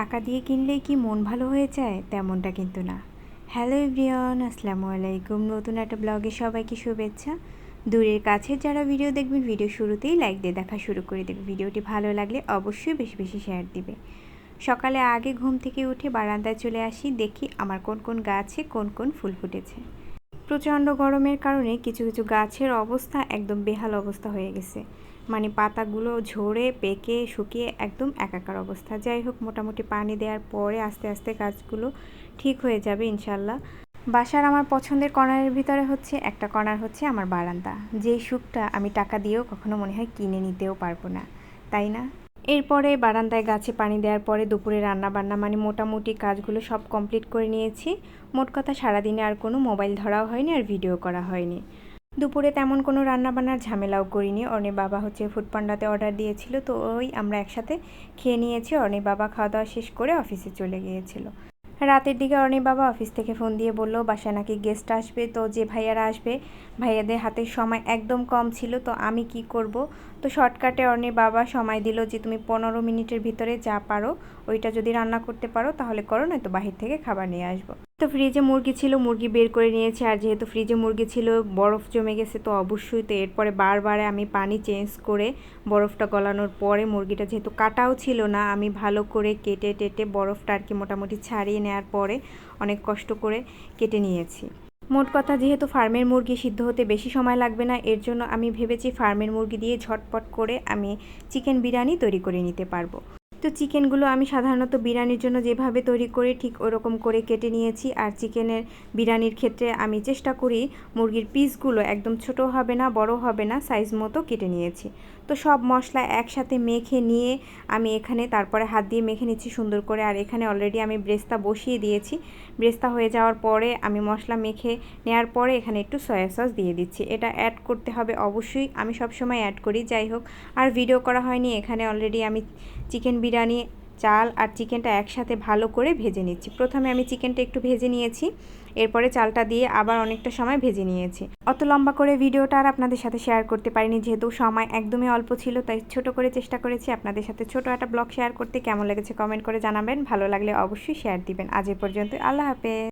টাকা দিয়ে কিনলেই কি মন ভালো হয়ে যায়? তেমনটা কিন্তু না। হ্যালো এভরিওয়ান, আসসালামু আলাইকুম। নতুন একটা ব্লগে সবাইকে শুভেচ্ছা। দূরের কাছে যারা ভিডিও দেখবেন, ভিডিও শুরুতেই লাইক দিয়ে দেখা শুরু করে দেবে। ভিডিওটি ভালো লাগলে অবশ্যই বেশি বেশি শেয়ার দিবে। সকালে আগে ঘুম থেকে উঠে বারান্দায় চলে আসি, দেখি আমার কোন কোন গাছে কোন কোন ফুল ফুটেছে। প্রচণ্ড গরমের কারণে কিছু কিছু গাছের অবস্থা একদম বেহাল অবস্থা হয়ে গেছে। মানে পাতাগুলো ঝরে, পেকে, শুকিয়ে একদম একাকার অবস্থা। যাই হোক, মোটামুটি পানি দেওয়ার পরে আস্তে আস্তে গাছগুলো ঠিক হয়ে যাবে ইনশাল্লাহ। বাসার আমার পছন্দের কর্নারের ভিতরে হচ্ছে, একটা কর্নার হচ্ছে আমার বারান্দা। যেই সুখটা আমি টাকা দিয়েও কখনো মনে হয় কিনে নিতেও পারব না। তাই না? এরপরে বারান্দায় গাছে পানি দেওয়ার পরে দুপুরে রান্না বান্না মানে মোটামুটি কাজগুলো সব কমপ্লিট করে নিয়েছি। মোট কথা সারাদিনে আর কোনো মোবাইল ধরাও হয়নি আর ভিডিও করা হয়নি। দুপুরে তেমন কোনো রান্নাবান্নার ঝামেলাও করিনি। অর্ণের বাবা হচ্ছে ফুড পান্ডাতে অর্ডার দিয়েছিল, তো ওই আমরা একসাথে খেয়ে নিয়েছি। অর্ণের বাবা খাওয়া দাওয়া শেষ করে অফিসে চলে গিয়েছিল। রাতের দিকে অরণি বাবা অফিস থেকে ফোন দিয়ে বলল, বাসায় নাকি গেস্ট আসবে? তো যে ভাইয়ারা আসবে, ভাইয়াদের হাতে সময় একদম কম ছিল, তো আমি কি করব? তো শর্টকাটে অরণি বাবা সময় দিল যে, তুমি পনেরো মিনিটের ভিতরে যা পারো, ওইটা যদি রান্না করতে পারো, তাহলে করো, নয়তো বাহির থেকে খাবার নিয়ে আসব। তো ফ্রিজে মুরগি ছিল, মুরগি বের করে নিয়েছে। আর যেহেতু ফ্রিজে মুরগি ছিল, বরফ জমে গেছে, তো অবশ্যই তো এরপরে বারবারে আমি পানি চেঞ্জ করে বরফটা গলানোর পরে মুরগিটা যেহেতু কাটাও ছিল না, আমি ভালো করে কেটে টেটে বরফটা আর কি মোটামুটি ছাড়িয়ে নেওয়ার পরে অনেক কষ্ট করে কেটে নিয়েছি। মোট কথা, যেহেতু ফার্মের মুরগি সিদ্ধ হতে বেশি সময় লাগবে না, এর জন্য আমি ভেবেছি ফার্মের মুরগি দিয়ে ঝটপট করে আমি চিকেন বিরিয়ানি তৈরি করে নিতে পারব। তো চিকেনগুলো আমি সাধারণত বিরিয়ানির জন্য যেভাবে তৈরি করি, ঠিক ওরকম করে কেটে নিয়েছি। আর চিকেনের বিরিয়ানির ক্ষেত্রে আমি চেষ্টা করি মুরগির পিসগুলো একদম ছোট হবে না, বড় হবে না, সাইজ মতো কেটে নিয়েছি। তো সব মশলা একসাথে মেখে নিয়ে আমি এখানে তারপরে হাত দিয়ে মেখে নিচ্ছি সুন্দর করে। আর এখানে অলরেডি আমি ব্রেস্তা বসিয়ে দিয়েছি। ব্রেস্তা হয়ে যাওয়ার পরে আমি মশলা মেখে নেওয়ার পরে এখানে একটু সয়া সস দিয়ে দিচ্ছি। এটা অ্যাড করতে হবে অবশ্যই। আমি সবসময় অ্যাড করি। যাই হোক, আর ভিডিও করা হয়নি। এখানে অলরেডি আমি চিকেন বিরিয়ানি, চাল আর চিকেনটা একসাথে ভালো করে ভেজে নিচ্ছি। প্রথমে আমি চিকেনটা একটু ভেজে নিয়েছি, এরপরে চালটা দিয়ে আবার অনেকটা সময় ভেজে নিয়েছি। অত লম্বা করে ভিডিওটা আর আপনাদের সাথে শেয়ার করতে পারিনি, যেহেতু সময় একদমই অল্প ছিল, তাই ছোট করে চেষ্টা করেছি আপনাদের সাথে ছোট একটা ব্লগ শেয়ার করতে। কেমন লেগেছে কমেন্ট করে জানাবেন, ভালো লাগলে অবশ্যই শেয়ার দিবেন। আজ এ পর্যন্ত আল্লাহ হাফেজ।